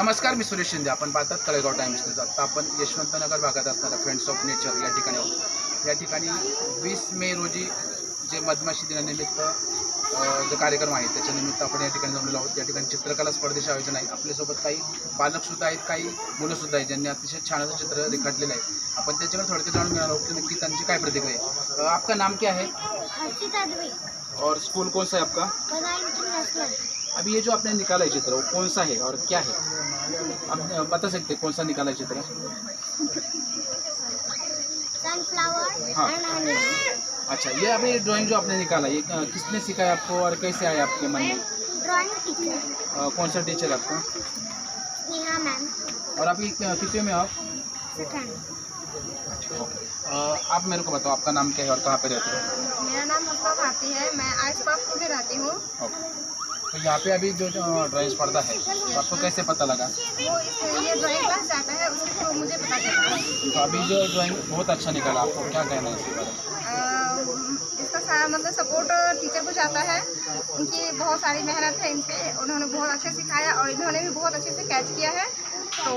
नमस्कार मी सुरेश शिंदे. आपण पाहतात तळेगाव टाइम्स न्यूज आता आपण यशवंतनगर भागात असणाऱ्या फ्रेंड्स ऑफ नेचर या ठिकाणी आहोत. या ठिकाणी वीस मे रोजी जे मधमाशी दिनानिमित्त जो कार्यक्रम आहे त्याच्यानिमित्त आपण या ठिकाणी जमलेलो आहोत. या ठिकाणी चित्रकला स्पर्धेचे आयोजन आहे. आपल्यासोबत काही पालकसुद्धा आहेत काही मुलंसुद्धा आहेत ज्यांनी अतिशय छान असं चित्र रेखाटलेलं आहे. आपण त्याच्याकडे थोडक्यात जाणून घेणार आहोत की नक्की त्यांची काय प्रतिक्रिया आहे. आपका नाम क्या है? द्वे और स्कूल कौन सा है आपका? अभी ये जो आपने निकाला है चित्र वो कौन सा है और क्या है? आप बता सकते हैं कौन सा निकाला है चित्र सनफ्लावर हाँ। अच्छा ये अभी ड्राइंग जो आपने निकाला ये किसने सिखाया आपको और कैसे आया आपके मन में? ड्राइंग कौन सा टीचर आपका? नेहा मैम और अभी कितने में आप? सेकंड आप मेरे को बताओ आपका नाम क्या है और कहाँ पे रहते हो? मेरा नाम मुस्ता भाती है मैं आस पास में रहती हूँ। तो यहाँ पे अभी जो ड्राइंग पढ़ता है तो आपको कैसे पता लगा? वो ये ड्राइंग क्लास जाता है उसके थ्रू मुझे पता चला। तो अभी जो ड्राइंग बहुत अच्छा निकला आपको क्या कहना है इसके बारे में? इसका सारा मतलब सपोर्ट टीचर को जाता है। उनकी बहुत सारी मेहनत है इनसे उन्होंने बहुत अच्छे सिखाया और इन्होंने भी बहुत अच्छे से कैच किया है। तो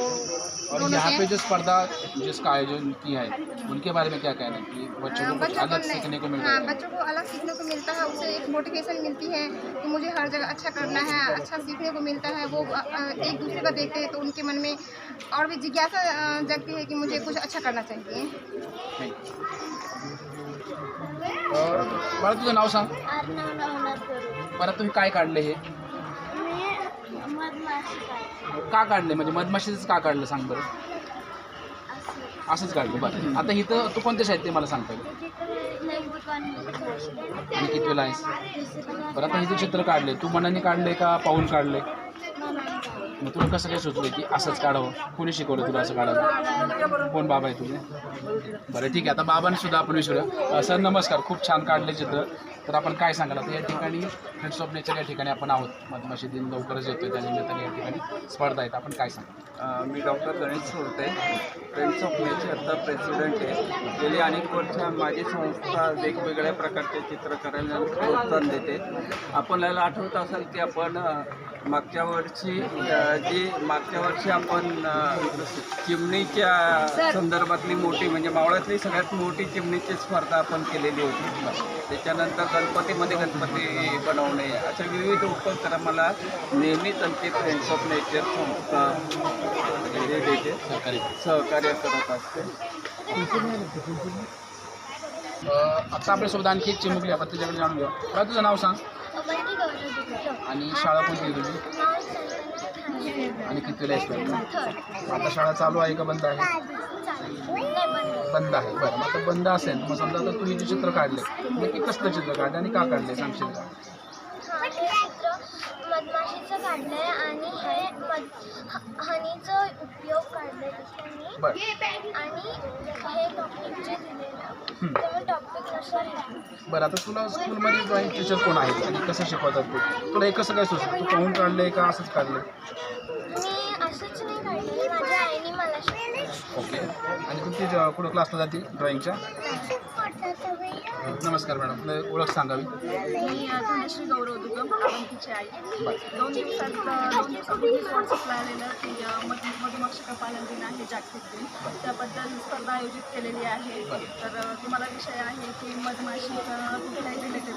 और यहाँ पे जो स्पर्धा जिसका आयोजन किया है उनके बारे में क्या कहना है कि बच्चों को बच्चों अलग सीखने को मिल हाँ है? बच्चों को अलग सीखने को मिलता है उससे एक मोटिवेशन मिलती है कि मुझे हर जगह अच्छा करना है अच्छा सीखने को मिलता है वो एक दूसरे को देखते हैं तो उनके मन में और भी जिज्ञासा जगती है कि मुझे कुछ अच्छा करना चाहिए। अ, मला तुझं नाव सांग। परत तुम्ही काय काढले हे? का काढले? म्हणजे मधमाशीच का काढलं? सांग बरं. असंच काढलं. बरं. आता इथं तू कोणत्या शाळेत ते मला सांगता आणि कितवीला आहेस? बरं आता इथे चित्र काढले तू मनाने काढले का पाहून काढले? मग तुला कसं काय सुचलं की असंच काढावं? कोणी शिकवलं तुला असं काढावं? कोण बाबा आहे तुझे? बरं ठीक आहे. आता बाबाने सुद्धा आपण विचारूया. सर नमस्कार. खूप छान काढले चित्र. तर आपण काय सांगाल? आता या ठिकाणी फ्रेंड्स ऑफ नेचर या ठिकाणी आपण आहोत. मधमाशी दिन लवकरच येतोय त्या निमित्ताने या ठिकाणी स्पर्धा आहेत. आपण काय सांगा मी डॉक्टर गणेश सोडते. फ्रेंड्स ऑफ नेचरचा प्रेसिडेंट आहे. गेली अनेक वर्ष माझी संस्था वेगवेगळ्या प्रकारचे चित्र करायला प्रोत्साहन देते. आपल्याला आठवत असेल की आपण मागच्या वर्षी जी मागच्या वर्षी आपण चिमणीच्या संदर्भातली मोठी म्हणजे मावळातली सगळ्यात मोठी चिमणीची स्पर्धा आपण केलेली होती. त्याच्यानंतर गणपतीमध्ये गणपती बनवणे अशा विविध उपक्रमाला नेहमीच आमची फ्रेंड्स ऑफ नेचर संस्था हे देते सरकारी सहकार्य करत असते. अ, आता आपल्यासोबत आणखी एक चिमुकली आपण त्याच्याकडे जाणून घेऊ. तुझं नाव सांग. आणि शाळा कोणती तुझी? आणि कितवीला आहेस तू? आता शाळा चालू आहे का बंद आहे? बंद आहे. बरं मग आता बंद असेल मग समजा आता तू हे जे चित्र काढले नक्की कसलं चित्र काढले आणि का काढले सांगशील का? मधमाशीचं आणि हे हनीचं उपयोग आणि हे टॉपिक जे दिलेलं तेव्हा टॉपिकनुसार हे बरं आता तुला स्कूलमध्ये ड्रॉइंग टीचर कोण आहेत? आणि कसं शिकवतात ते? तुला हे कसं काय सुचलं? तू पाहून काढले का असंच काढलं मी असंच नाही काढलेलं माझ्या आईने मला शिकवलं. ओके. आणि तुमची ज- कुठं क्लासला जाते ड्रॉइंगच्या नमस्कार मॅडम. आपलं ओळख सांगावी? मी गौरव दुगम अवंतीची आई. बरं. दोन दिवसात दोन दिवसापूर्वी व्हॉट्सअपला आलेलं की अ, मध मधुमक्षिका पालन त्याबद्दल स्पर्धा आयोजित केलेली आहे. तर तुम्हाला विषय आहे की मधमाशी कुठल्याही रिलेटेड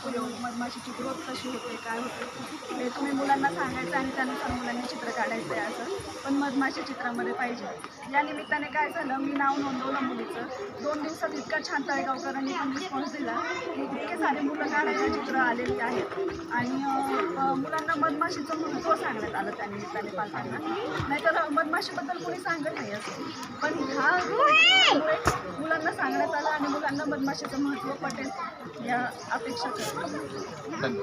उपयोग मधमाशीची ग्रोथ कशी होते काय होते हे तुम्ही मुलांना सांगायचं आणि त्यानुसार मुलांनी चित्र काढायचं आहे असं. पण मधमाशी चित्रामध्ये पाहिजे. या निमित्ताने काय झालं मी नाव नोंदवलं मुलीचं. दोन दिवसात इतका छान तळेगावकरांनी पण रिस्पॉन्स दिला. इतके सारे मुलं काढायला चित्र आलेली आहेत. आणि मुलांना मधमाशीचं महत्त्व सांगण्यात आलं त्या निमित्ताने पालकांना. नाहीतर मधमाशीबद्दल कोणी सांगत नाही असं. पण ह्या कार्यक्रमामुळे मुलांना सांगण्यात आलं आणि मुलांना मधमाशीचं महत्त्व पटेल या अपेक्षा करतो.